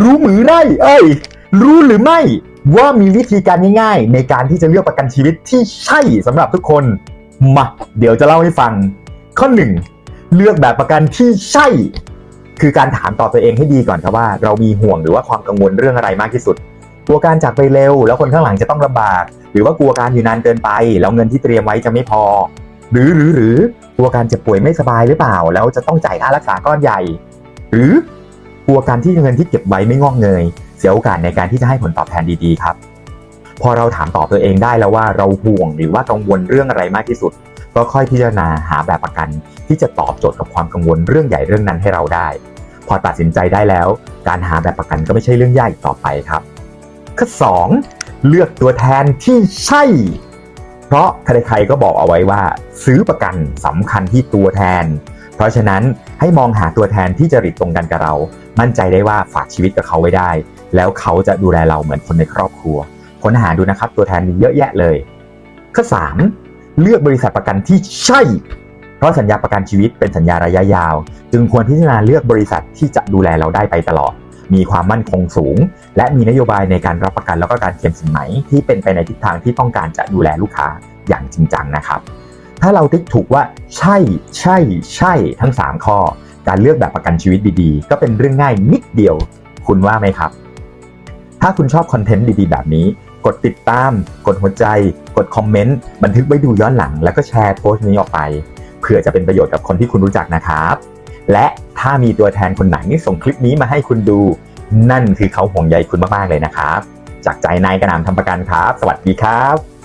รู้หรือไม่เอ้ย รู้หรือไม่ว่ามีวิธีการง่ายๆ ในการที่จะเลือกประกันชีวิตที่ใช่สำหรับทุกคนมาเดี๋ยวจะเล่าให้ฟัง ข้อหนึ่งเลือกแบบประกันที่ใช่ คือการถามต่อบตัวเองให้ดีก่อนครับว่า เรามีห่วงหรือว่าความกังวลเรื่องอะไรมากที่สุดกลัวการจากไปเร็ว แล้วคนข้างหลังจะต้องลำบาก หรือว่ากลัวการอยู่นานเกินไป แล้วเงินที่เตรียมไว้จะไม่พอ หรือหรือหรือกลัวการเจ็บป่วยไม่สบายหรือเปล่า แล้วจะต้องจ่ายค่ารักษาก้อนใหญ่ หรือ กลัวการที่เงินที่เก็บไว้ไม่งอกเงย เสียโอกาสในการที่จะให้ผลตอบแทนดีๆครับ พอเราถามตอบตัวเองได้แล้วว่าเราห่วงหรือว่ากังวลเรื่องอะไรมากที่สุด ก็ค่อยพิจารณาหาแบบประกัน ที่จะตอบโจทย์กับความกังวลเรื่องใหญ่เรื่องนั้นให้เราได้ พอตัดสินใจได้แล้ว การหาแบบประกันก็ไม่ใช่เรื่องยากอีกต่อไปครับข้อ2เลือกตัวแทนที่ใช่ เพราะใครๆก็บอกเอาไว้ว่า ซื้อประกันสำคัญที่ตัวแทน เพราะฉะนั้นให้มองหาตัวแทนที่จริตตรงกันกับเรา มั่นใจได้ว่าฝากชีวิตกับเขาไว้ได้ แล้วเขาจะดูแลเราเหมือนคนในครอบครัว ค้นหาดูนะครับตัวแทนมีเยอะแยะเลย ข้อ 3 เลือกบริษัทประกันที่ใช่ เพราะสัญญาประกันชีวิตเป็นสัญญาระยะยาว จึงควรพิจารณาเลือกบริษัทที่จะดูแลเราได้ไปตลอด มีความมั่นคงสูง และมีนโยบายในการรับประกันแล้วก็การเคลมสินไหมที่เป็นไปในทิศทางที่ต้องการจะดูแลลูกค้าอย่างจริงจังนะครับ ถ้าเราติ๊กถูกว่าใช่ใช่ใช่ทั้ง 3 ข้อ การเลือกแบบประกันชีวิตดีๆ ก็เป็นเรื่องง่ายนิดเดียว คุณว่าไหมครับ ถ้าคุณชอบคอนเทนต์ดีๆ แบบนี้ กดติดตาม กดหัวใจ กดคอมเมนต์ บันทึกไว้ดูย้อนหลัง แล้วก็แชร์โพสต์นี้ออกไปเผื่อจะเป็นประโยชน์กับคนที่คุณรู้จักนะครับ และถ้ามีตัวแทนคนไหนส่งคลิปนี้มาให้คุณดู นั่นคือเขาห่วงใยคุณมากๆเลยนะครับ จากใจนายกระหนำทำประกันครับ สวัสดีครับ